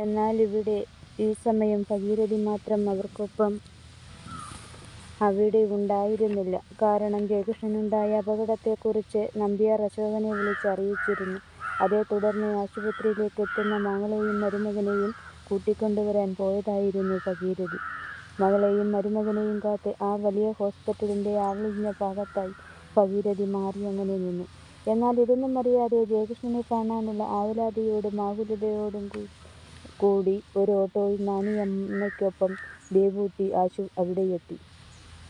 എന്നാൽ ഇവിടെ ഈ സമയം ഭഗീരഥി മാത്രം അവർക്കൊപ്പം അവിടെ ഉണ്ടായിരുന്നില്ല. കാരണം ജയകൃഷ്ണനുണ്ടായ അപകടത്തെക്കുറിച്ച് നമ്പ്യാർ അശോകനെ വിളിച്ച് അറിയിച്ചിരുന്നു. അതേ തുടർന്ന് ആശുപത്രിയിലേക്ക് എത്തുന്ന മകളെയും മരുമകനെയും കൂട്ടിക്കൊണ്ടുവരാൻ പോയതായിരുന്നു ഭഗീരഥി. മകളെയും മരുമകനെയും കാത്ത് ആ വലിയ ഹോസ്പിറ്റലിന്റെ ആളിഞ്ഞ ഭാഗത്തായി ഭഗീരഥി മാറി അങ്ങനെ നിന്നു. എന്നാൽ ഇതൊന്നും അറിയാതെ ജയകൃഷ്ണനെ കാണാനുള്ള ആവലാതിയോടും ആകുലതയോടും കൂടി ഒരു ഓട്ടോയിൽ നാണിയമ്മയ്ക്കൊപ്പം ദേവൂട്ടി ആശു അവിടെയെത്തി.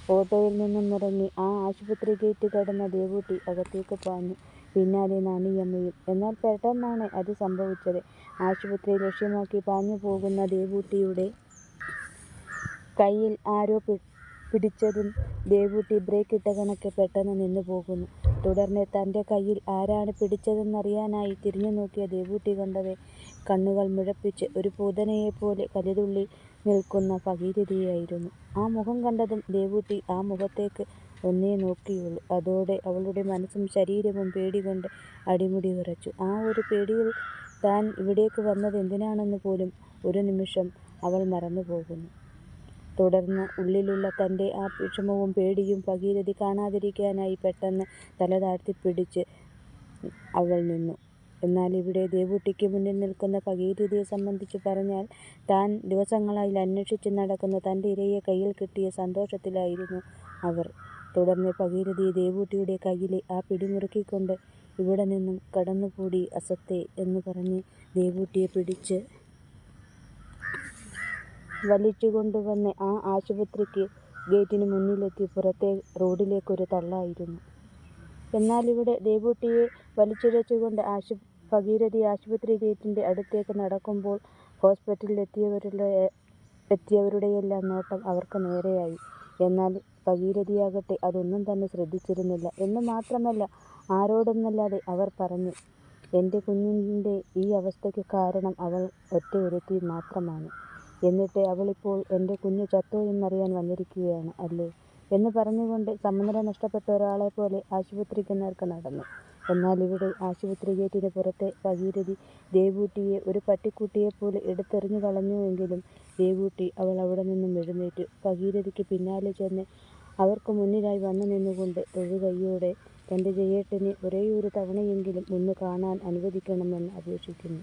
ഓട്ടോയിൽ നിന്നും ഇറങ്ങി ആ ആശുപത്രി ഗേറ്റ് കടന്ന ദേവൂട്ടി അകത്തേക്ക് പാഞ്ഞു. പിന്നാലെ നാണിയമ്മയും. എന്നാൽ പെട്ടെന്നാണ് അത് സംഭവിച്ചത്. ആശുപത്രി ലക്ഷ്യമാക്കി പാഞ്ഞു പോകുന്ന ദേവൂട്ടിയുടെ കയ്യിൽ ആരോ പിടിച്ചതും ദേവൂട്ടി ബ്രേക്ക് ഇട്ട കണക്ക് പെട്ടെന്ന് നിന്നു പോകുന്നു തുടർന്ന് തന്റെ കയ്യിൽ ആരാണ് പിടിച്ചതെന്നറിയാനായി തിരിഞ്ഞു നോക്കിയ ദേവൂട്ടി കണ്ടത് കണ്ണുകൾ മുഴപ്പിച്ച് ഒരു പൂതനയെപ്പോലെ കലിതുള്ളി നിൽക്കുന്ന ഭഗീരഥിയായിരുന്നു ആ മുഖം കണ്ടതും ദേവൂട്ടി ആ മുഖത്തേക്ക് ഒന്നേ നോക്കിയുള്ളൂ. അതോടെ അവളുടെ മനസ്സും ശരീരവും പേടി കൊണ്ട് അടിമുടി ഉറച്ചു ആ ഒരു പേടിയിൽ താൻ ഇവിടേക്ക് വന്നത് എന്തിനാണെന്ന് പോലും ഒരു നിമിഷം അവൾ മറന്നുപോകുന്നു. തുടർന്ന് ഉള്ളിലുള്ള തന്റെ ആ വിഷമവും പേടിയും ഭഗീരഥി കാണാതിരിക്കാനായി പെട്ടെന്ന് തല താഴ്ത്തിപ്പിടിച്ച് അവൾ നിന്നു. എന്നാൽ ഇവിടെ ദേവൂട്ടിക്ക് മുന്നിൽ നിൽക്കുന്ന ഭഗീരഥിയെ സംബന്ധിച്ച് പറഞ്ഞാൽ താൻ ദിവസങ്ങളായി അന്വേഷിച്ച് നടക്കുന്ന തന്റെ ഇരയെ കയ്യിൽ കിട്ടിയ സന്തോഷത്തിലായിരുന്നു അവർ. തുടർന്ന് ഭഗീരഥി ദേവൂട്ടിയുടെ കയ്യിലെ ആ പിടിമുറുക്കിക്കൊണ്ട് ഇവിടെ നിന്നും കടന്നുകൂടി അസത്തെ എന്ന് പറഞ്ഞ് ദേവൂട്ടിയെ പിടിച്ച് വലിച്ചുകൊണ്ടുവന്ന് ആ ആശുപത്രിക്ക് ഗേറ്റിന് മുന്നിലെത്തി പുറത്തെ റോഡിലേക്കൊരു തള്ളായിരുന്നു. എന്നാൽ ഇവിടെ ദേവൂട്ടിയെ വലിച്ചിഴച്ചുകൊണ്ട് ഭഗീരഥി ആശുപത്രി ഗേറ്റിന്റെ അടുത്തേക്ക് നടക്കുമ്പോൾ ഹോസ്പിറ്റലിലെത്തിയവരുടെയെല്ലാം നോട്ടം അവർക്ക് നേരെയായി. എന്നാൽ ഭഗീരഥിയാകട്ടെ അതൊന്നും തന്നെ ശ്രദ്ധിച്ചിരുന്നില്ല. എന്ന് മാത്രമല്ല ആരോടെന്നല്ലാതെ അവർ പറഞ്ഞു എന്റെ കുഞ്ഞിന്റെ ഈ അവസ്ഥയ്ക്ക് കാരണം അവൾ ഒറ്റയൊരുത്തി മാത്രമാണ്. എന്നിട്ട് അവളിപ്പോൾ എന്റെ കുഞ്ഞ് ചത്തോ എന്നറിയാൻ വന്നിരിക്കുകയാണ് അല്ലേ? " എന്ന് പറഞ്ഞുകൊണ്ട് സമനില നഷ്ടപ്പെട്ട ഒരാളെ പോലെ ആശുപത്രിക്ക് നേർക്ക് നടന്നു. എന്നാൽ ഇവിടെ ആശുപത്രി ഗേറ്റിന് പുറത്തെ ഭഗീരഥി ദേവൂട്ടിയെ ഒരു പട്ടിക്കുട്ടിയെപ്പോലെ എടുത്തെറിഞ്ഞുകളഞ്ഞുവെങ്കിലും ദേവൂട്ടി അവൾ അവിടെ നിന്നും എഴുന്നേറ്റു ഭഗീരഥിക്ക് പിന്നാലെ ചെന്ന് അവർക്ക് മുന്നിലായി വന്നു നിന്നുകൊണ്ട് തൊഴുകൈയോടെ തന്റെ ജയേട്ടനെ ഒരേയൊരു തവണയെങ്കിലും ഒന്ന് കാണാൻ അനുവദിക്കണമെന്ന് അപേക്ഷിക്കുന്നു.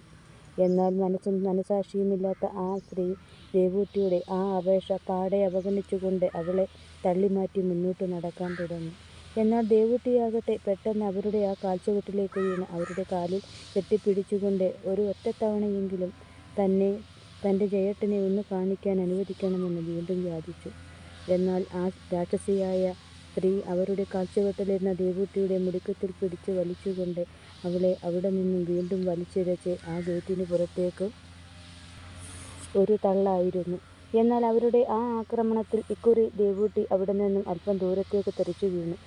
എന്നാൽ മനസ്സും മനസാക്ഷിയുമില്ലാത്ത ആ സ്ത്രീ ദേവൂട്ടിയുടെ ആ അപേക്ഷ പാടെ അവഗണിച്ചുകൊണ്ട് അവളെ തള്ളിമാറ്റി മുന്നോട്ട് നടക്കാൻ തുടങ്ങി. എന്നാൽ ദേവൂട്ടിയാകട്ടെ പെട്ടെന്ന് അവരുടെ ആ കാൽച്ചുവട്ടിലേക്ക് വീണ് അവരുടെ കാലിൽ കെട്ടിപ്പിടിച്ചുകൊണ്ട് ഒരു ഒറ്റത്തവണയെങ്കിലും തന്നെ തന്റെ ജയേട്ടനെ ഒന്ന് കാണിക്കാൻ അനുവദിക്കണമെന്ന് വീണ്ടും യാചിച്ചു. എന്നാൽ ആ രാക്ഷസിയായ സ്ത്രീ അവരുടെ കാൽച്ചുവട്ടിലിരുന്ന ദേവൂട്ടിയുടെ മുടുക്കത്തിൽ പിടിച്ച് വലിച്ചുകൊണ്ട് അവളെ അവിടെ നിന്നും വീണ്ടും വലിച്ചിഴച്ച് ആ ഗേറ്റിന് പുറത്തേക്ക് ഒരു തള്ളായിരുന്നു. എന്നാൽ അവരുടെ ആ ആക്രമണത്തിൽ ഇക്കുറി ദേവൂട്ടി അവിടെ നിന്നും അല്പം ദൂരത്തേക്ക് തെറിച്ചുവീണു.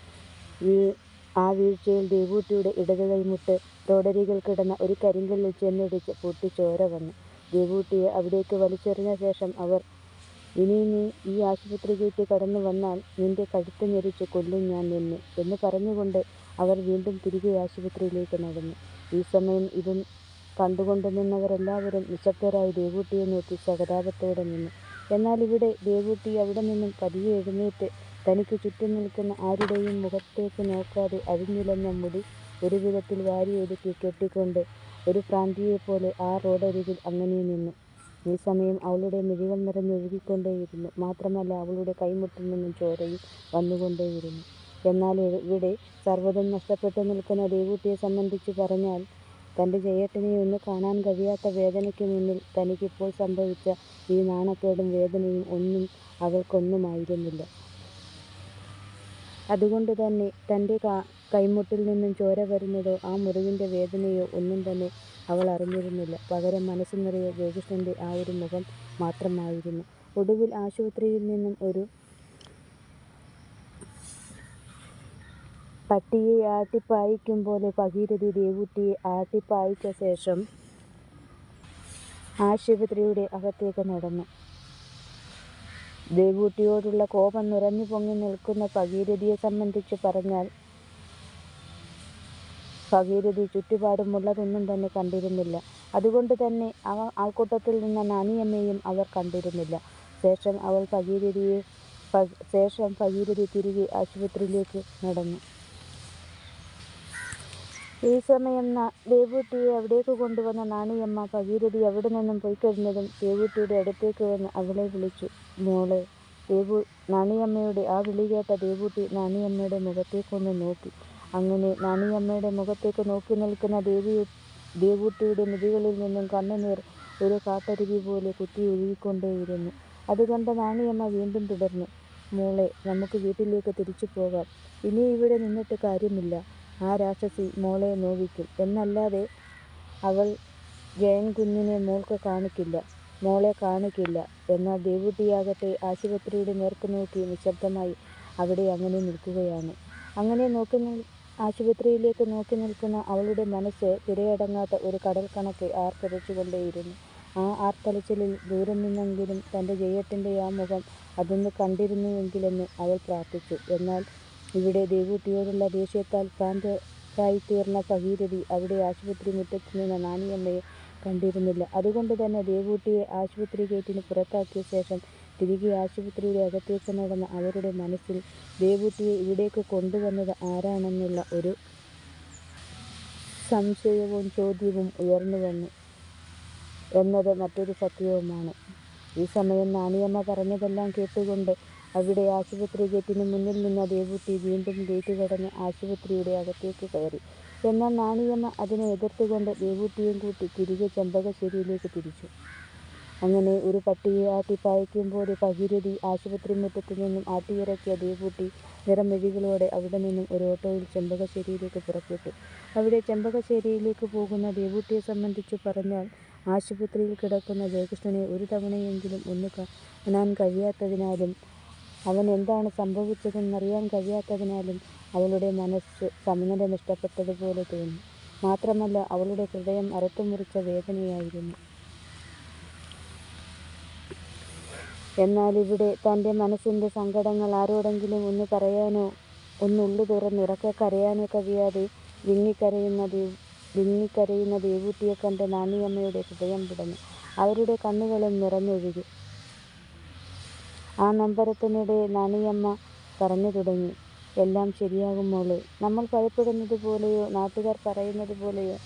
ആ വീഴ്ചയിൽ ദേവൂട്ടിയുടെ ഇടത് കൈമുട്ട് റോഡരികിൽ കിടന്ന ഒരു കരിങ്കല്ലിൽ ചെന്നിടിച്ച് പൊട്ടി ചോര വന്നു. ദേവൂട്ടിയെ അവിടേക്ക് വലിച്ചെറിഞ്ഞ ശേഷം അവർ "ഇനി നീ ഈ ആശുപത്രി കടന്നു വന്നാൽ നിന്റെ കഴുത്ത് ഞെരിച്ച് കൊല്ലും ഞാൻ നിന്നെ" എന്ന് പറഞ്ഞുകൊണ്ട് അവർ വീണ്ടും തിരികെ ആശുപത്രിയിലേക്ക് നടന്നു. ഈ സമയം ഇതും കണ്ടുകൊണ്ട് നിന്നവരെല്ലാവരും നിശ്ശബ്ദരായി ദേവൂട്ടിയെ നോക്കി സഹതാപത്തോടെ നിന്നു. എന്നാൽ ഇവിടെ ദേവൂട്ടി അവിടെ നിന്നും പതിയെ എഴുന്നേറ്റ് തനിക്ക് ചുറ്റും നിൽക്കുന്ന ആരുടെയും മുഖത്തേക്ക് നോക്കാതെ അഴിഞ്ഞുലഞ്ഞ മുടി ഒരു വിധത്തിൽ വാരിയൊതുക്കി കെട്ടിക്കൊണ്ട് ഒരു പ്രാന്തിയെപ്പോലെ ആ റോഡരികിൽ അങ്ങനെ നിന്നു. ഈ സമയം അവളുടെ മിഴികൾ നിറഞ്ഞൊഴുകിക്കൊണ്ടേയിരുന്നു. മാത്രമല്ല അവളുടെ കൈമുട്ടിൽ നിന്നും ചോരയും വന്നുകൊണ്ടേയിരുന്നു. എന്നാൽ ഇവിടെ സർവതും നഷ്ടപ്പെട്ടു നിൽക്കുന്ന ദേവൂട്ടിയെ സംബന്ധിച്ച് പറഞ്ഞാൽ തന്റെ ജയേട്ടനെ ഒന്ന് കാണാൻ കഴിയാത്ത വേദനയ്ക്ക് മുന്നിൽ തനിക്കിപ്പോൾ സംഭവിച്ച ഈ നാണക്കേടും വേദനയും ഒന്നും അവൾക്കൊന്നുമായിരുന്നില്ല. അതുകൊണ്ടുതന്നെ തന്റെ കൈമുട്ടിൽ നിന്നും ചോര വരുന്നതോ ആ മുറിവിന്റെ വേദനയോ ഒന്നും തന്നെ അവൾ അറിഞ്ഞിരുന്നില്ല. പകരം മനസ്സ് നിറയെ ജയകൃഷ്ണന്റെ ആ ഒരു മുഖം മാത്രമായിരുന്നു. ഒടുവിൽ ആശുപത്രിയിൽ നിന്നും ഒരു പട്ടിയെ ആട്ടിപ്പായിക്കും പോലെ ഭഗീരഥി ദേവുട്ടിയെ ആട്ടിപ്പായിച്ച ശേഷം ആശുപത്രിയുടെ അകത്തേക്ക് നടന്നു. ദേവൂട്ടിയോടുള്ള കോപം നിറഞ്ഞു പൊങ്ങി നിൽക്കുന്ന ഭഗീരഥിയെ സംബന്ധിച്ച് പറഞ്ഞാൽ ഭഗീരഥി ചുറ്റുപാടുമുള്ളതൊന്നും തന്നെ കണ്ടിരുന്നില്ല. അതുകൊണ്ട് തന്നെ ആ ആൾക്കൂട്ടത്തിൽ നിന്ന നാനിയമ്മയും അവർ കണ്ടിരുന്നില്ല. ശേഷം അവൾ ഭഗീരഥിയെ ശേഷം ഭഗീരഥി തിരികെ ആശുപത്രിയിലേക്ക് നടന്നു. ഈ സമയം ദേവൂട്ടിയെ അവിടേക്ക് കൊണ്ടുവന്ന നാണിയമ്മ ഭഗീരഥി അവിടെനിന്നും പൊയ്ക്കഴിഞ്ഞതും ദേവൂട്ടിയുടെ അടുത്തേക്ക് വന്ന് അവളെ വിളിച്ചു. "മോളെ. " നാണിയമ്മയുടെ ആ വിളി കേട്ട ദേവൂട്ടി നാണിയമ്മയുടെ മുഖത്തേക്കൊന്ന് നോക്കി. അങ്ങനെ നാണിയമ്മയുടെ മുഖത്തേക്ക് നോക്കി നിൽക്കുന്ന ദേവൂട്ടിയുടെ മിഴികളിൽ നിന്നും കണ്ണുനീർ ഒരു കാട്ടരുവി പോലെ കുത്തിയൊഴുകിക്കൊണ്ടേയിരുന്നു. അത് കണ്ട നാണിയമ്മ വീണ്ടും തുടർന്നു. "മോളെ. നമുക്ക് വീട്ടിലേക്ക് തിരിച്ചു പോകാം. ഇനി ഇവിടെ നിന്നിട്ട് കാര്യമില്ല. ആ രാക്ഷസി മോളെ നോവിക്കും. എന്നല്ലാതെ അവൾ ജയൻ കുഞ്ഞിനെ മോൾക്ക് കാണിക്കില്ല. മോളെ കാണിക്കില്ല. " എന്നാൽ ദേവൂട്ടിയാകട്ടെ ആശുപത്രിയുടെ നേർക്ക് നോക്കി നിശബ്ദമായി അവിടെ അങ്ങനെ നിൽക്കുകയാണ്. അങ്ങനെ നോക്കി ആശുപത്രിയിലേക്ക് നോക്കി നിൽക്കുന്ന അവളുടെ മനസ്സ് തിരയടങ്ങാത്ത ഒരു കടൽ കണക്കെ ആർത്തലച്ചുകൊണ്ടേയിരുന്നു. ആ ആർത്തലച്ചിലിൽ ദൂരം നിന്നെങ്കിലും തന്റെ ജയത്തിന്റെ ആ മുഖം അതൊന്ന് കണ്ടിരുന്നുവെങ്കിലെന്ന് അവൾ പ്രാർത്ഥിച്ചു. എന്നാൽ ഇവിടെ ദേവൂട്ടിയോടുള്ള ദേഷ്യത്താൽ ഭ്രാന്തരായിത്തീർന്ന ഭഗീരഥി അവിടെ ആശുപത്രി മുറ്റത്ത് നിന്ന നാണിയമ്മയെ കണ്ടിരുന്നില്ല. അതുകൊണ്ട് തന്നെ ദേവൂട്ടിയെ ആശുപത്രി ഗേറ്റിന് പുറത്താക്കിയ ശേഷം തിരികെ ആശുപത്രിയുടെ അകത്തേക്ക് നടന്ന അവരുടെ മനസ്സിൽ ദേവൂട്ടിയെ ഇവിടേക്ക് കൊണ്ടുവന്നത് ആരാണെന്നുള്ള ഒരു സംശയവും ചോദ്യവും ഉയർന്നു വന്നു എന്നത് മറ്റൊരു സത്യവുമാണ്. ഈ സമയം നാണിയമ്മ പറഞ്ഞതെല്ലാം കേട്ടുകൊണ്ട് അവിടെ ആശുപത്രി ഗേറ്റിന് മുന്നിൽ നിന്ന ദേവൂട്ടി വീണ്ടും ഗേറ്റ് കടന്ന് ആശുപത്രിയുടെ അകത്തേക്ക് കയറി. എന്നാൽ നാണിയമ്മ അതിനെ എതിർത്തുകൊണ്ട് ദേവൂട്ടിയെയും കൂട്ടി തിരികെ ചെമ്പകശ്ശേരിയിലേക്ക് തിരിച്ചു. അങ്ങനെ ഒരു പട്ടിയെ പായിക്കുമ്പോൾ പോലെ ഭഗീരഥി ആശുപത്രി മുറ്റത്തു നിന്നും ആട്ടിയിറക്കിയ ദേവൂട്ടി നിറമിഴികളോടെ അവിടെ നിന്നും ഒരു ഓട്ടോയിൽ ചെമ്പകശ്ശേരിയിലേക്ക് പുറപ്പെട്ടു. അവിടെ ചെമ്പകശ്ശേരിയിലേക്ക് പോകുന്ന ദേവൂട്ടിയെ സംബന്ധിച്ച് പറഞ്ഞാൽ ആശുപത്രിയിൽ കിടക്കുന്ന ജയകൃഷ്ണനെ ഒരു തവണയെങ്കിലും ഒന്ന് കാണാൻ കഴിയാത്തതിനാലും അവന് എന്താണ് സംഭവിച്ചതെന്നറിയാൻ കഴിയാത്തതിനാലും അവളുടെ മനസ്സ് സമനില നഷ്ടപ്പെട്ടതുപോലെ തോന്നി. മാത്രമല്ല അവളുടെ ഹൃദയം അറുത്തുമുറിച്ച വേദനയായിരുന്നു. എന്നാൽ ഇവിടെ തന്റെ മനസ്സിന്റെ സങ്കടങ്ങൾ ആരോടെങ്കിലും ഒന്ന് പറയാനോ ഒന്നുള്ളു തുറന്നുറക്കെ കരയാനോ കഴിയാതെ വിങ്ങിക്കരയുന്ന ദേവൂട്ടിയെ കണ്ട് നാണിയമ്മയുടെ ഹൃദയം പിടഞ്ഞു. അവരുടെ കണ്ണുകളും നിറഞ്ഞൊഴുകി. ആ നൊമ്പരത്തിനിടെ നാണിയമ്മ പറഞ്ഞു തുടങ്ങി. "എല്ലാം ശരിയാകും മോളെ. നമ്മൾ ഭയപ്പെടുന്നത് പോലെയോ നാട്ടുകാർ പറയുന്നത് പോലെയോ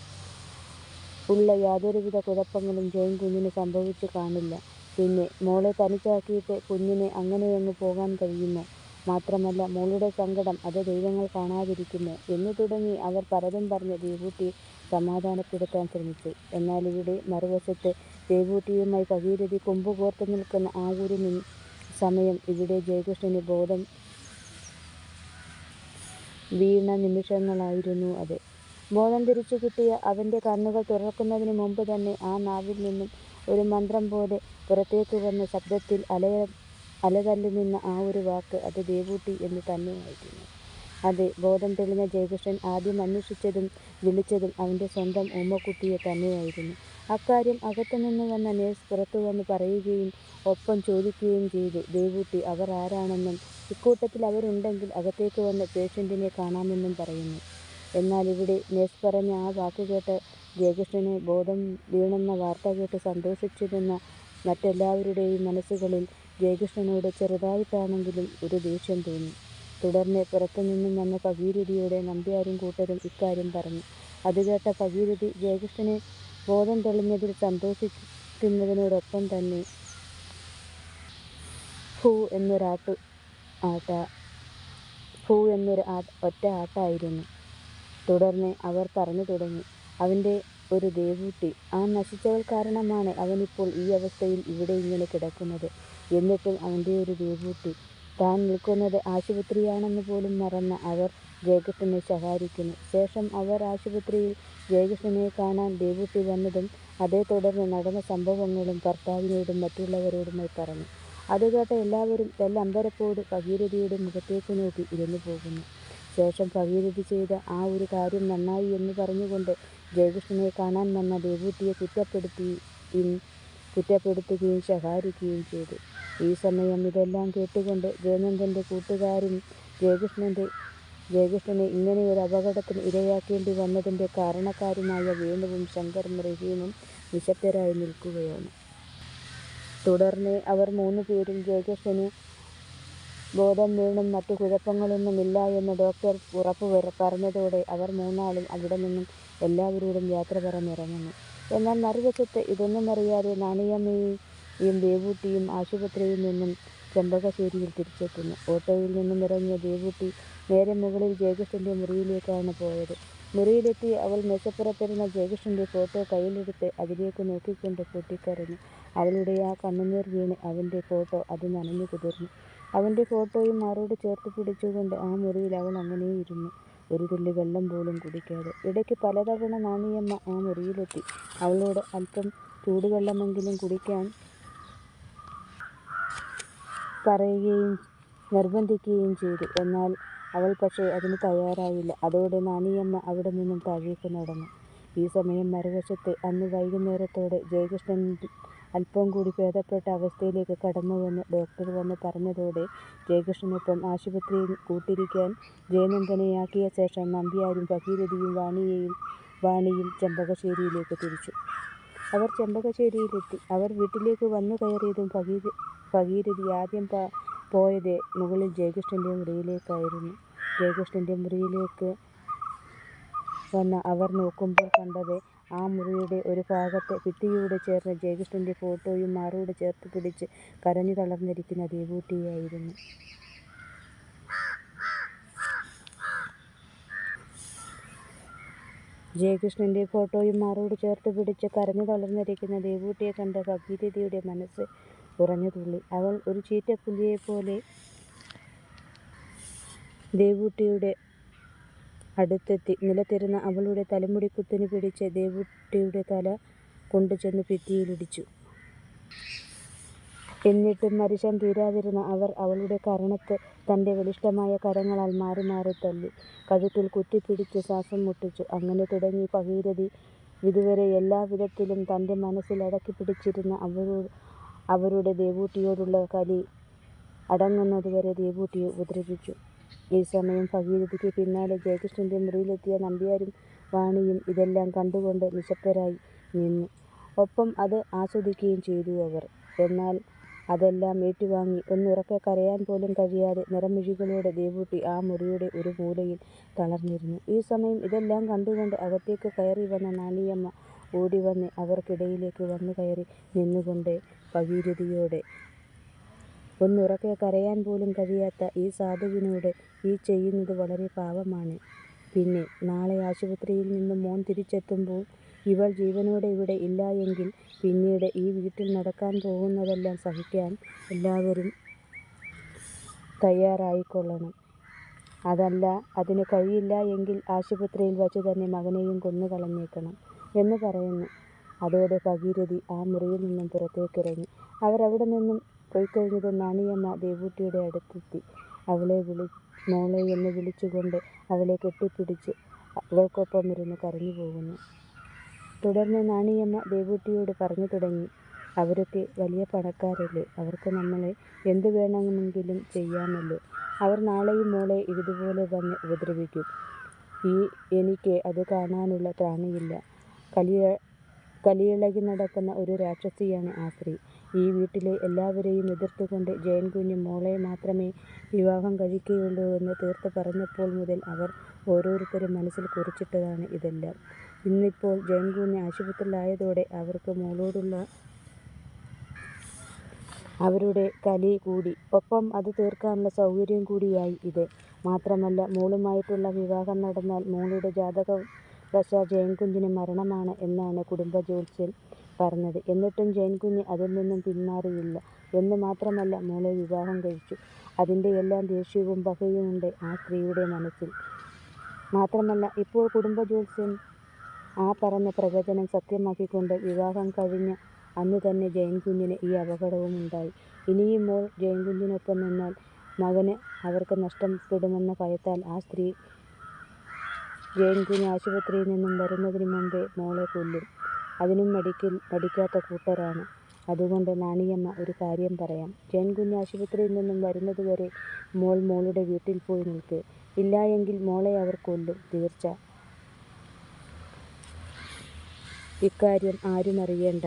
ഉള്ള യാതൊരുവിധ കുഴപ്പങ്ങളും ജയൻകുഞ്ഞിന് സംഭവിച്ചു കാണില്ല. പിന്നെ മോളെ തനിച്ചാക്കിയിട്ട് കുഞ്ഞിന് അങ്ങനെയങ്ങ് പോകാൻ കഴിയുമോ? മാത്രമല്ല മോളുടെ സങ്കടം അത് ദൈവങ്ങൾ കാണാതിരിക്കുന്നു " എന്നു തുടങ്ങി അവർ പലതും പറഞ്ഞ് ദേവൂട്ടിയെ സമാധാനപ്പെടുത്താൻ ശ്രമിച്ചു. എന്നാൽ ഇവിടെ മറുവശത്ത് ദേവൂട്ടിയുമായി ഭഗീരഥി കൊമ്പുകോർത്ത് നിൽക്കുന്ന ആ ഒരു സമയം ഇവിടെ ജയകൃഷ്ണന് ബോധം വീണ നിമിഷങ്ങളായിരുന്നു അത്. ബോധം തിരിച്ചു കിട്ടിയ അവന്റെ കണ്ണുകൾ തുറക്കുന്നതിന് മുമ്പ് തന്നെ ആ നാവിൽ നിന്നും ഒരു മന്ത്രം പോലെ പുറത്തേക്ക് വന്ന ശബ്ദത്തിൽ അലതല്ലി നിന്ന ആ ഒരു വാക്ക് അത് ദേവൂട്ടി എന്ന് തന്നെയായിരുന്നു. അതെ ബോധം തെളിഞ്ഞ ജയകൃഷ്ണൻ ആദ്യം അന്വേഷിച്ചതും വിളിച്ചതും അവന്റെ സ്വന്തം ഉമ്മക്കുട്ടിയെ തന്നെയായിരുന്നു. അക്കാര്യം അകത്തുനിന്ന് വന്ന പുറത്തു പുറത്തുവന്ന് പറയുകയും ഒപ്പം ചോദിക്കുകയും ചെയ്തു ദേവൂട്ടി അവർ ആരാണെന്നും ഇക്കൂട്ടത്തിൽ അവരുണ്ടെങ്കിൽ അകത്തേക്ക് വന്ന് പേഷ്യന്റിനെ കാണാമെന്നും പറയുന്നു. എന്നാൽ ഇവിടെ നേഴ്സ് പറഞ്ഞ ആ വാക്ക് കേട്ട് ജയകൃഷ്ണനെ ബോധം വീണെന്ന വാർത്ത കേട്ട് സന്തോഷിച്ചിരുന്ന മറ്റെല്ലാവരുടെയും മനസ്സുകളിൽ ജയകൃഷ്ണനോട് ചെറുതായിട്ടാണെങ്കിലും ഒരു ദേഷ്യം തോന്നി. തുടർന്ന് പുറത്തു നിന്നും വന്ന ഭഗീരഥിയുടെ നമ്പ്യാരും കൂട്ടരും ഇക്കാര്യം പറഞ്ഞു. അത് കേട്ട ഭഗീരഥി ജയകൃഷ്ണന് ബോധം തെളിഞ്ഞതിൽ സന്തോഷിക്കുന്നതിനോടൊപ്പം തന്നെ ഫൂ എന്നൊരു ആ ഒറ്റ ആട്ടായിരുന്നു. തുടർന്ന് അവർ പറഞ്ഞു തുടങ്ങി. അവന്റെ ഒരു ദേവൂട്ടി. ആ നശിച്ചവൾ കാരണമാണ് അവനിപ്പോൾ ഈ അവസ്ഥയിൽ ഇവിടെ ഇങ്ങനെ കിടക്കുന്നത്. എന്നിട്ടും അവന്റെ ഒരു ദേവൂട്ടി. " താൻ നിൽക്കുന്നത് ആശുപത്രിയാണെന്ന് പോലും മറന്ന അവർ ജയകൃഷ്ണനെ ശകാരിക്കുന്നു. ശേഷം അവർ ആശുപത്രിയിൽ ജയകൃഷ്ണനെ കാണാൻ ദേവൂട്ടി വന്നതും അതേ തുടർന്ന് നടന്ന സംഭവങ്ങളും ഭർത്താവിനോടും മറ്റുള്ളവരോടുമായി പറഞ്ഞു. അത് കേട്ട എല്ലാവരും തെല്ലമ്പരപ്പോടെ ഭഗീരഥിയുടെ മുഖത്തേക്ക് നോക്കി ഇരുന്നുപോകുന്നു. ശേഷം ഭഗീരഥി ചെയ്ത ആ ഒരു കാര്യം നന്നായി എന്ന് പറഞ്ഞുകൊണ്ട് ജയകൃഷ്ണനെ കാണാൻ വന്ന ദേവൂട്ടിയെ കുറ്റപ്പെടുത്തുകയും ശകാരിക്കുകയും ചെയ്തു. ഈ സമയം ഇതെല്ലാം കേട്ടുകൊണ്ട് ജയനന്ദന്റെ കൂട്ടുകാരും ജയകൃഷ്ണന്റെ ജയകൃഷ്ണനെ ഇങ്ങനെയൊരു അപകടത്തിന് ഇരയാക്കേണ്ടി വന്നതിന്റെ കാരണക്കാരുമായ വേണുവും ശങ്കറും റഹീമും നിശബ്ദരായി നിൽക്കുകയാണ്. തുടർന്ന് അവർ മൂന്ന് പേരും ജയകൃഷ്ണന് ബോധം വീണും മറ്റു കുഴപ്പങ്ങളൊന്നും ഇല്ല എന്ന് ഡോക്ടർ ഉറപ്പു പറഞ്ഞതോടെ അവർ മൂന്നാളും അവിടെ നിന്നും എല്ലാവരോടും യാത്ര പറഞ്ഞിറങ്ങുന്നു. എന്നാൽ മറുവശത്ത് ഇതൊന്നും അറിയാതെ നാണിയമ്മയും ദേവൂട്ടിയും ആശുപത്രിയിൽ നിന്നും ചെമ്പകശ്ശേരിയിൽ തിരിച്ചെത്തുന്നു. ഓട്ടോയിൽ നിന്നും ഇറങ്ങിയ ദേവൂട്ടി നേരെ മുകളിൽ ജയകൃഷ്ണന്റെ മുറിയിലേക്കാണ് പോയത്. മുറിയിലെത്തി അവൾ മെച്ചപ്പുറത്തിരുന്ന ജയകൃഷ്ണന്റെ ഫോട്ടോ കയ്യിലെടുത്ത് അതിലേക്ക് നോക്കിക്കൊണ്ട് പൊട്ടിക്കരഞ്ഞു. അവളുടെ ആ കണ്ണുനീർ വീണ് അവന്റെ ഫോട്ടോ അത് നനഞ്ഞു കുതിർന്നു. അവന്റെ ഫോട്ടോയും മാറോട് ചേർത്ത് പിടിച്ചുകൊണ്ട് ആ മുറിയിൽ അവൾ അങ്ങനെ ഇരുന്നു, ഒരു തുള്ളി വെള്ളം പോലും കുടിക്കാതെ. ഇടയ്ക്ക് പലതവണ നാണിയമ്മ ആ മുറിയിലെത്തി അവളോട് അല്പം ചൂടുവെള്ളമെങ്കിലും കുടിക്കാൻ പറയുകയും നിർബന്ധിക്കുകയും ചെയ്തു. എന്നാൽ അവൾ പക്ഷേ അതിന് തയ്യാറായില്ല. അതോടെ നാണിയമ്മ അവിടെ നിന്നും താഴേക്ക് നടന്നു. ഈ സമയം മറുവശത്ത് അന്ന് വൈകുന്നേരത്തോടെ ജയകൃഷ്ണൻ അല്പം കൂടി ഭേദപ്പെട്ട അവസ്ഥയിലേക്ക് കടന്നുവെന്ന് ഡോക്ടർ വന്ന് പറഞ്ഞതോടെ ജയകൃഷ്ണനൊപ്പം ആശുപത്രിയിൽ കൂട്ടിരിക്കാൻ ജയനന്ദനെയാക്കിയ ശേഷം നമ്പ്യാരും ഭഗീരഥിയും വാണിയെയും വാണിയും ചെമ്പകശ്ശേരിയിലേക്ക് തിരിച്ചു. അവർ ചെമ്പകശ്ശേരിയിലെത്തി. അവർ വീട്ടിലേക്ക് വന്നു കയറിയതും ഭഗീരഥി ആദ്യം പോയത് മുകളിൽ ജയകൃഷ്ണന്റെ മുറിയിലേക്കായിരുന്നു. ജയകൃഷ്ണന്റെ മുറിയിലേക്ക് വന്ന അവർ നോക്കുമ്പോൾ കണ്ടത് ആ മുറിയുടെ ഒരു ഭാഗത്ത് ഭിത്തിയോട് ചേർന്ന് ജയകൃഷ്ണന്റെ ഫോട്ടോയും മാറോട് ചേർത്ത് പിടിച്ച് കരഞ്ഞു തളർന്നിരിക്കുന്ന ദേവൂട്ടിയെയായിരുന്നു. ജയകൃഷ്ണന്റെ ഫോട്ടോയും മാറോട് ചേർത്ത് പിടിച്ച് കരഞ്ഞു തളർന്നിരിക്കുന്ന ദേവൂട്ടിയെ കണ്ട് ഭഗീരഥിയുടെ മനസ്സ് ഉറഞ്ഞുതുള്ളി. അവൾ ഒരു ചീറ്റപ്പുലിയെപ്പോലെ ദേവൂട്ടിയുടെ അടുത്തെത്തി നിലത്തിരുന്ന അവളുടെ തലമുടി തലമുടിക്കുത്തിന് പിടിച്ച് ദേവൂട്ടിയുടെ തല കൊണ്ടുചെന്ന് ഭിത്തിയിലിടിച്ചു. എന്നിട്ടും അരിശം തീരാതിരുന്ന അവർ അവളുടെ കരണത്ത് തന്റെ ബലിഷ്ഠമായ കരങ്ങളാൽ മാറി മാറി തല്ലി, കഴുത്തിൽ കുത്തിപ്പിടിച്ച് ശ്വാസം മുട്ടിച്ചു. അങ്ങനെ തുടങ്ങി ഭഗീരഥി ഇതുവരെ എല്ലാ വിധത്തിലും തന്റെ മനസ്സിൽ അടക്കിപ്പിടിച്ചിരുന്ന അവരുടെ ദേവൂട്ടിയോടുള്ള കലി അടങ്ങുന്നതുവരെ ദേവൂട്ടിയെ ഉപദ്രവിച്ചു. ഈ സമയം ഭഗീരഥിക്ക് പിന്നാലെ ജയകൃഷ്ണന്റെ മുറിയിലെത്തിയ നമ്പ്യാരും വാണിയും ഇതെല്ലാം കണ്ടുകൊണ്ട് നിശബ്ദരായി നിന്നു. ഒപ്പം അത് ആസ്വദിക്കുകയും ചെയ്തു അവർ. എന്നാൽ അതെല്ലാം ഏറ്റുവാങ്ങി ഒന്നുറക്കെ കരയാൻ പോലും കഴിയാതെ നിറമിഴികളോടെ ദേവൂട്ടി ആ മുറിയുടെ ഒരു മൂലയിൽ തളർന്നിരുന്നു. ഈ സമയം ഇതെല്ലാം കണ്ടുകൊണ്ട് അകത്തേക്ക് കയറി നാണിയമ്മ ഓടിവന്ന് അവർക്കിടയിലേക്ക് വന്നു കയറി നിന്നുകൊണ്ട് ഭഗീരഥിയോട് ഒന്നുറക്കെ കരയാൻ പോലും കഴിയാത്ത ഈ സാധുവിനോട് ഈ ചെയ്യുന്നത് വളരെ പാവമാണ്. പിന്നെ നാളെ ആശുപത്രിയിൽ നിന്ന് മോൻ തിരിച്ചെത്തുമ്പോൾ ഇവൾ ജീവനോടെ ഇവിടെ ഇല്ല എങ്കിൽ പിന്നീട് ഈ വീട്ടിൽ നടക്കാൻ പോകുന്നതെല്ലാം സഹിക്കാൻ എല്ലാവരും തയ്യാറായിക്കൊള്ളണം. അതല്ല അതിന് കഴിയില്ല എങ്കിൽ ആശുപത്രിയിൽ വച്ചു തന്നെ മകനെയും കൊന്നു കളഞ്ഞേക്കണം എന്ന് പറയുന്നു. അതോടെ ഭഗീരഥി ആ മുറിയിൽ നിന്നും പുറത്തേക്കിറങ്ങി. അവരവിടെ നിന്നും കഴിഞ്ഞത് നാണിയമ്മ ദേവൂട്ടിയുടെ അടുത്തെത്തി അവളെ വിളി മോളെ എന്ന് വിളിച്ചുകൊണ്ട് അവളെ കെട്ടിപ്പിടിച്ച് അവൾക്കൊപ്പം ഇരുന്ന് കരഞ്ഞു കരഞ്ഞുപോകുന്നു. തുടർന്ന് നാണിയമ്മ ദേവൂട്ടിയോട് പറഞ്ഞു തുടങ്ങി. അവരൊക്കെ വലിയ പണക്കാരല്ലേ, അവർക്ക് നമ്മളെ എന്തു വേണമെങ്കിലും ചെയ്യാമല്ലോ. അവർ നാളെയും മോളെ ഇതുപോലെ വന്ന് ഉപദ്രവിക്കും. ഈ എനിക്ക് അത് കാണാനുള്ള ത്രാണിയില്ല. കലിയിളകി നടക്കുന്ന ഒരു രാക്ഷസിയാണ് ആ സ്ത്രീ. ഈ വീട്ടിലെ എല്ലാവരെയും എതിർത്തുകൊണ്ട് ജയൻകുഞ്ഞ് മോളെ മാത്രമേ വിവാഹം കഴിക്കുകയുള്ളൂ എന്ന് തീർത്ത് പറഞ്ഞപ്പോൾ മുതൽ അവർ ഓരോരുത്തരും മനസ്സിൽ കുറിച്ചിട്ടതാണ് ഇതെല്ലാം. ഇന്നിപ്പോൾ ജയൻകുഞ്ഞ് ആശുപത്രിയിലായതോടെ അവർക്ക് മോളോടുള്ള അവരുടെ കലി കൂടി. ഒപ്പം അത് തീർക്കാനുള്ള സൗകര്യം കൂടിയായി ഇത്. മാത്രമല്ല മോളുമായിട്ടുള്ള വിവാഹം നടന്നാൽ മോളുടെ വശ ജയൻകുഞ്ഞിന് മരണമാണ് എന്നാണ് കുടുംബ കുടുംബജ്യോത്സ്യൻ പറഞ്ഞത്. എന്നിട്ടും ജയൻകുഞ്ഞ് അതിൽ നിന്നും പിന്മാറിയില്ല എന്ന് മാത്രമല്ല മോളെ വിവാഹം കഴിച്ചു. അതിന്റെ അതിന്റെയെല്ലാം ദേഷ്യവും പകയുമുണ്ട് ആ സ്ത്രീയുടെ മനസ്സിൽ. മാത്രമല്ല ഇപ്പോൾ കുടുംബ കുടുംബജ്യോത്സ്യൻ ആ പറഞ്ഞ പ്രവചനം സത്യമാക്കിക്കൊണ്ട് വിവാഹം കഴിഞ്ഞ അന്ന് തന്നെ ജയൻകുഞ്ഞിന് ഈ അപകടവും ഉണ്ടായി. ഇനിയും മോൾ ജയൻകുഞ്ഞിനൊപ്പം നിന്നാൽ മകന് അവർക്ക് നഷ്ടപ്പെടുമെന്ന ഭയത്താൽ ആ സ്ത്രീ ജയൻകുഞ്ഞ് ആശുപത്രിയിൽ നിന്നും വരുന്നതിന് മുമ്പേ മോളെ കൊല്ലും. അതിനും മടിക്കാത്ത കൂട്ടരാണ് അതുകൊണ്ട് നാണിയമ്മ ഒരു കാര്യം പറയാം. ജയൻകുഞ്ഞ് ആശുപത്രിയിൽ നിന്നും വരുന്നതുവരെ മോൾ മോളുടെ വീട്ടിൽ പോയി നിൽക്ക്. ഇല്ലായെങ്കിൽ മോളെ അവർ കൊല്ലും. തീർച്ച. ഇക്കാര്യം അറിയേണ്ട.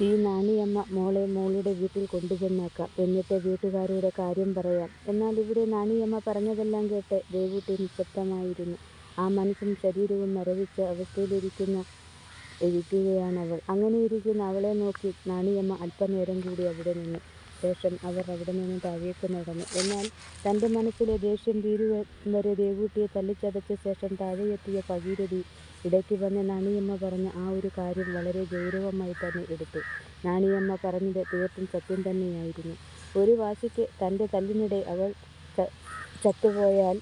ഈ നാണിയമ്മ മോളെ മോളുടെ വീട്ടിൽ കൊണ്ടുചെന്നേക്കാം. എന്നിട്ട് വീട്ടുകാരുടെ കാര്യം പറയാം. " എന്നാൽ ഇവിടെ നാണിയമ്മ പറഞ്ഞതെല്ലാം കേട്ട് ദേവൂട്ടി നിശബ്ദമായിരുന്നു ആ മനസ്സും ശരീരവും മരവിച്ച അവസ്ഥയിലിരിക്കുന്ന ഇരിക്കുകയാണ് അവൾ അങ്ങനെ ഇരിക്കുന്ന അവളെ നോക്കി നാണിയമ്മ അല്പനേരം കൂടി അവിടെ നിന്നു. ശേഷം അവർ അവിടെ നിന്ന് താഴേക്ക് നടന്നു. എന്നാൽ തന്റെ മനസ്സിലെ ദേഷ്യം തീരുവരെ ദേവൂട്ടിയെ തല്ലിച്ചതച്ച ശേഷം താഴെയെത്തിയ ഭഗീരഥി ഇടയ്ക്ക് വന്ന് നാണിയമ്മ പറഞ്ഞ ആ ഒരു കാര്യം വളരെ ഗൗരവമായി തന്നെ എടുത്തു. നാണിയമ്മ പറഞ്ഞത് തീർത്തും സത്യം തന്നെയായിരുന്നു. ഒരു വാശിക്ക് തന്റെ തല്ലിനിടെ അവൾ ചത്തുപോയാൽ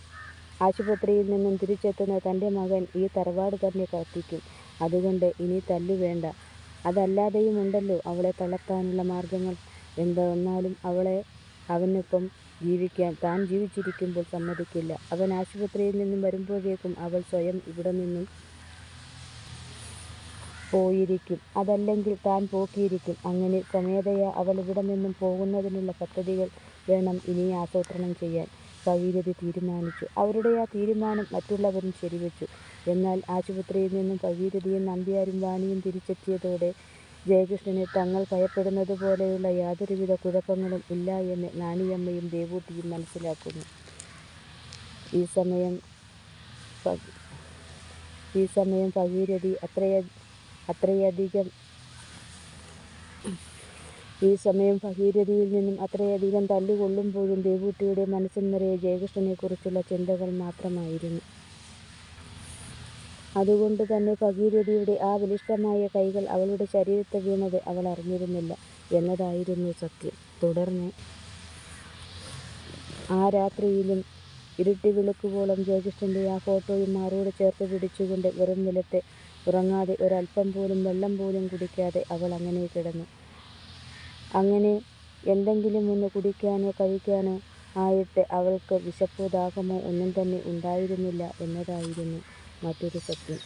ആശുപത്രിയിൽ നിന്നും തിരിച്ചെത്തുന്ന തന്റെ മകൻ ഈ തറവാട് തന്നെ കത്തിക്കും. അതുകൊണ്ട് ഇനി തല്ലു വേണ്ട. അതല്ലാതെയും ഉണ്ടല്ലോ അവളെ തളർത്താനുള്ള മാർഗങ്ങൾ. എന്തെന്നാലും അവളെ അവനൊപ്പം ജീവിക്കാൻ താൻ ജീവിച്ചിരിക്കുമ്പോൾ സമ്മതിക്കില്ല. അവൻ ആശുപത്രിയിൽ നിന്നും വരുമ്പോഴേക്കും അവൾ സ്വയം ഇവിടെനിന്നും പോയിരിക്കും. അതല്ലെങ്കിൽ താൻ പോക്കിയിരിക്കും. അങ്ങനെ സ്വമേധയാ അവൾ ഇവിടെനിന്നും പോകുന്നതിനുള്ള പദ്ധതികൾ വേണം ഇനി ആസൂത്രണം ചെയ്യാൻ. ഭഗീരഥി തീരുമാനിച്ചു. അവരുടെ ആ തീരുമാനം മറ്റുള്ളവരും ശരിവെച്ചു. എന്നാൽ ആശുപത്രിയിൽ നിന്നും ഭഗീരഥിയും നമ്പ്യാരും വാണിയും തിരിച്ചെത്തിയതോടെ ജയകൃഷ്ണന് തങ്ങൾ ഭയപ്പെടുന്നതുപോലെയുള്ള യാതൊരുവിധ കുഴപ്പങ്ങളും ഇല്ല എന്ന് നാണിയമ്മയും ദേവൂട്ടിയും മനസ്സിലാക്കുന്നു. ഈ സമയം ഈ സമയം ഭഗീരഥി ഭഗീരഥിയിൽ നിന്നും അത്രയധികം തല്ലുകൊള്ളുമ്പോഴും ദേവൂട്ടിയുടെ മനസ്സിൽ നിറയെ ജയകൃഷ്ണനെക്കുറിച്ചുള്ള ചിന്തകൾ മാത്രമായിരുന്നു. അതുകൊണ്ട് തന്നെ ഭഗീരഥിയുടെ ആ ബലിഷ്ഠമായ കൈകൾ അവളുടെ ശരീരത്തെ വീണത് അവൾ അറിഞ്ഞിരുന്നില്ല എന്നതായിരുന്നു സത്യം. തുടർന്ന് ആ രാത്രിയിലും ഇരുട്ടി വിളക്കുവോളം ജയകൃഷ്ണന്റെ ആ ഫോട്ടോയും മാറോട് ചേർത്ത് പിടിച്ചുകൊണ്ട് വെറും നിലത്ത് ഉറങ്ങാതെ ഒരല്പം പോലും വെള്ളം പോലും കുടിക്കാതെ അവൾ അങ്ങനെ കിടന്നു. അങ്ങനെ എന്തെങ്കിലും ഒന്ന് കുടിക്കാനോ കഴിക്കാനോ ആയിട്ട് അവൾക്ക് വിശപ്പോ ദാഹമോ ഒന്നും തന്നെ ഉണ്ടായിരുന്നില്ല എന്നതായിരുന്നു മറ്റൊരു സത്യം.